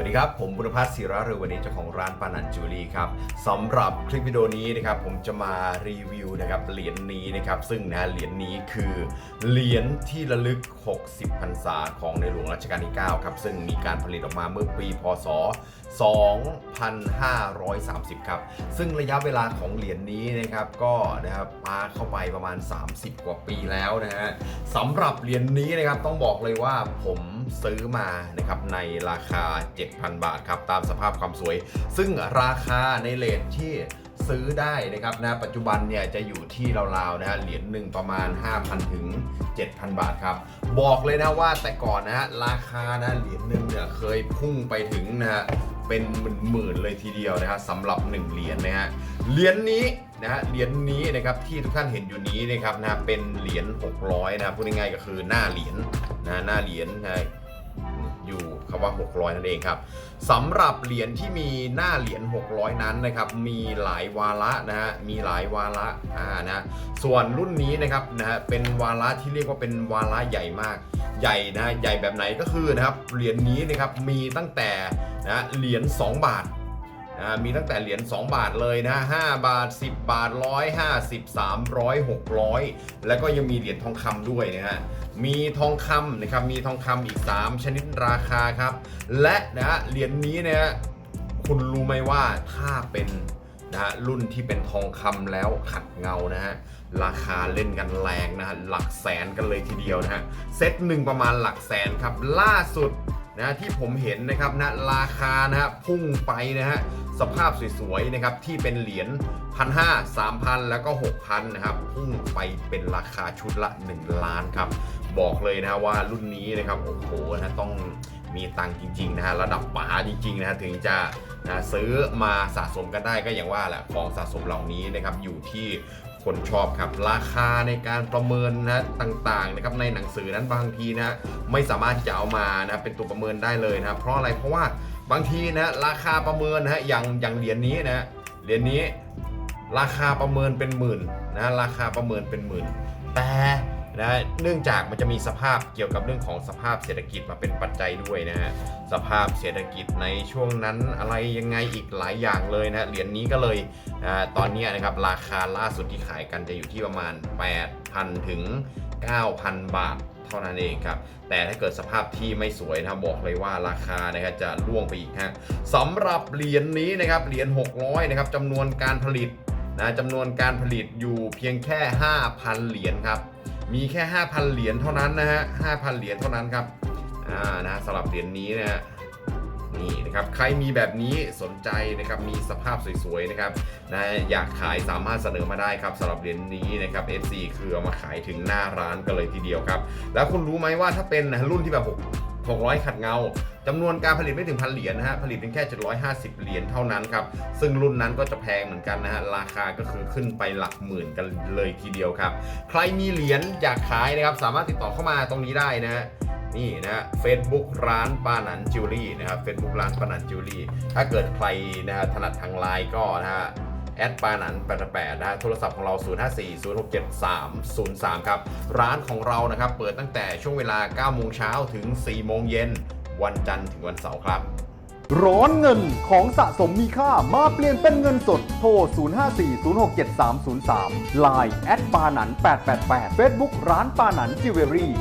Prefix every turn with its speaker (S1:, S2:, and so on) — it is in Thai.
S1: วัสดีครับ ผมบุรพัฒน์ศิระเรือวันนี้เจ้าของร้านปานันจูรี่ครับสำหรับคลิปวิดีโอนี้นะครับผมจะมารีวิวนะครับเหรียญนี้นะครับซึ่งนะเหรียญนี้คือเหรียญที่ระลึก 60พรรษาของในหลวงรัชกาลที่9ครับซึ่งมีการผลิตออกมาเมื่อปีพศ 2530 ครับซึ่งระยะเวลาของเหรียญนี้นะครับก็นะครับปาเข้าไปประมาณ 30 กว่าปีแล้วนะฮะสำหรับเหรียญนี้นะครับต้องบอกเลยว่าผมซื้อมานะครับในราคา 7,000 บาทครับตามสภาพความสวย ซึ่งราคาในเลทที่ซื้อได้นะครับนะปัจจุบันเนี่ยจะอยู่ที่ราวๆนะฮะเหรียญหนึ่งประมาณ 5,000 ถึง 7,000 บาทครับ บอกเลยนะว่าแต่ก่อนนะฮะราคานะเหรียญหนึ่งเนี่ยเคยพุ่งไปถึงนะฮะ เป็นหมื่นๆเลยทีเดียวนะฮะสำหรับ 1 เหรียญนะฮะเหรียญนี้นะฮะเหรียญนี้นะครับที่ทุกท่านเห็นอยู่นี้นะครับนะเป็นเหรียญ600นะพูดง่ายๆก็คือหน้าเหรียญนะหน้าเหรียญนะอยู่คำว่า 600 นั่นเองครับสำหรับเหรียญที่มีหน้าเหรียญ 600 นั้นนะครับมีหลายวาระนะฮะมีหลายวาระอ่านะส่วนรุ่นนี้นะครับนะฮะเป็นวาระที่เรียกว่าเป็นวาระใหญ่มากใหญ่นะใหญ่แบบไหนก็คือนะครับเหรียญนี้นะครับมีตั้งแต่ นะเหรียญ2 บาทนะมีตั้งแต่เหรียญ2บาทเลยนะ5บาท 10 บาท 150 300 600 แล้วก็ยังมีเหรียญทองคำด้วยนะฮะมีทองคำนะครับมีทองคำอีก 3 ชนิดราคาครับ และนะฮะเหรียญนี้นะฮะคุณรู้ไหมว่าถ้าเป็นนะฮะรุ่นที่เป็นทองคำแล้วขัดเงานะฮะราคาเล่นกันแรงนะฮะหลักแสนกันเลยทีเดียวนะฮะเซตหนึ่งประมาณหลักแสนครับล่าสุด นะที่ผมเห็นนะครับนะราคานะฮะพุ่งไปนะฮะสภาพสวยๆนะครับที่เป็นเหรียญพันห้าสามพันแล้วก็หกพันนะครับพุ่งไปเป็นราคาชุดละ 1 ล้านครับบอกเลยนะฮะว่ารุ่นนี้นะครับโอ้โหนะต้องมีตังค์จริงๆนะฮะระดับป๋าจริงๆนะฮะถึงจะนะซื้อมาสะสมกันได้ก็อย่างว่าแหละของสะสมเหล่านี้นะครับอยู่ที่ คนชอบครับ ราคาในการประเมินนะต่างๆนะครับในหนังสือนั้นบางทีนะไม่สามารถจะเอามานะเป็นตัวประเมินได้เลยนะเพราะอะไรเพราะว่าบางทีนะราคาประเมินนะฮะอย่างอย่างเหรียญนี้นะเหรียญนี้ ราคาประเมินเป็นหมื่นนะราคาประเมินเป็นหมื่น แต่ นะเนื่องจากมันจะมีสภาพเกี่ยวกับเรื่องของสภาพเศรษฐกิจมาเป็นปัจจัยด้วยนะฮะสภาพเศรษฐกิจในช่วงนั้นอะไรยังไงอีกหลายอย่างเลยนะเหรียญนี้ก็เลยตอนนี้นะครับราคาล่าสุดที่ขายกันจะอยู่ที่ประมาณ 8,000 ถึง 9,000 บาทเท่านั้นเองครับ แต่ถ้าเกิดสภาพที่ไม่สวยนะบอกเลยว่าราคานะครับจะล่วงไปอีกฮะสำหรับเหรียญนี้นะครับเหรียญ600นะครับจำนวนการผลิตนะจำนวนการผลิตอยู่เพียงแค่ 5,000 เหรียญครับ มีแค่ 5,000 เหรียญเท่านั้นนะฮะ5,000 เหรียญเท่านั้นครับอ่านะสำหรับเหรียญนี้นะฮะนี่นะครับใครมีแบบนี้สนใจนะครับมีสภาพสวยๆนะครับนะอยากขายสามารถเสนอมาได้ครับสำหรับเหรียญนี้นะครับ FC คือเอามาขายถึงหน้าร้านกันเลยทีเดียวครับ แล้วคุณรู้ไหมว่าถ้าเป็นรุ่นที่แบบ6 600 ขัดเงาจำนวนการผลิตไม่ถึงพันเหรียญนะฮะ ผลิตเพียงแค่ 750 เหรียญเท่านั้นครับ ซึ่งรุ่นนั้นก็จะแพงเหมือนกันนะฮะ ราคาก็คือขึ้นไปหลักหมื่นกันเลยทีเดียวครับ ใครมีเหรียญอยากขายนะครับ สามารถติดต่อเข้ามาตรงนี้ได้นะฮะนี่นะ Facebook ร้านป้าหนันจิวเวลรี่นะครับ Facebook ร้านป้าหนันจิวเวลรี่ ถ้าเกิดใครนะฮะถนัดทางไลน์ก็นะฮะ แอดปาหนัน88นะฮะโทรศัพท์ของเรา 054-067-303 ครับ ร้านของเรานะครับ เปิดตั้งแต่ช่วงเวลา9โมงเช้าถึง 4 โมงเย็น วันจันทร์ถึงวันเสาร์ครับ
S2: ร้อนเงินของสะสมมีค่ามาเปลี่ยนเป็นเงินสด โทร 0540673303 Line แอดปานัน888 Facebook ร้านปานันจิวเวลรี่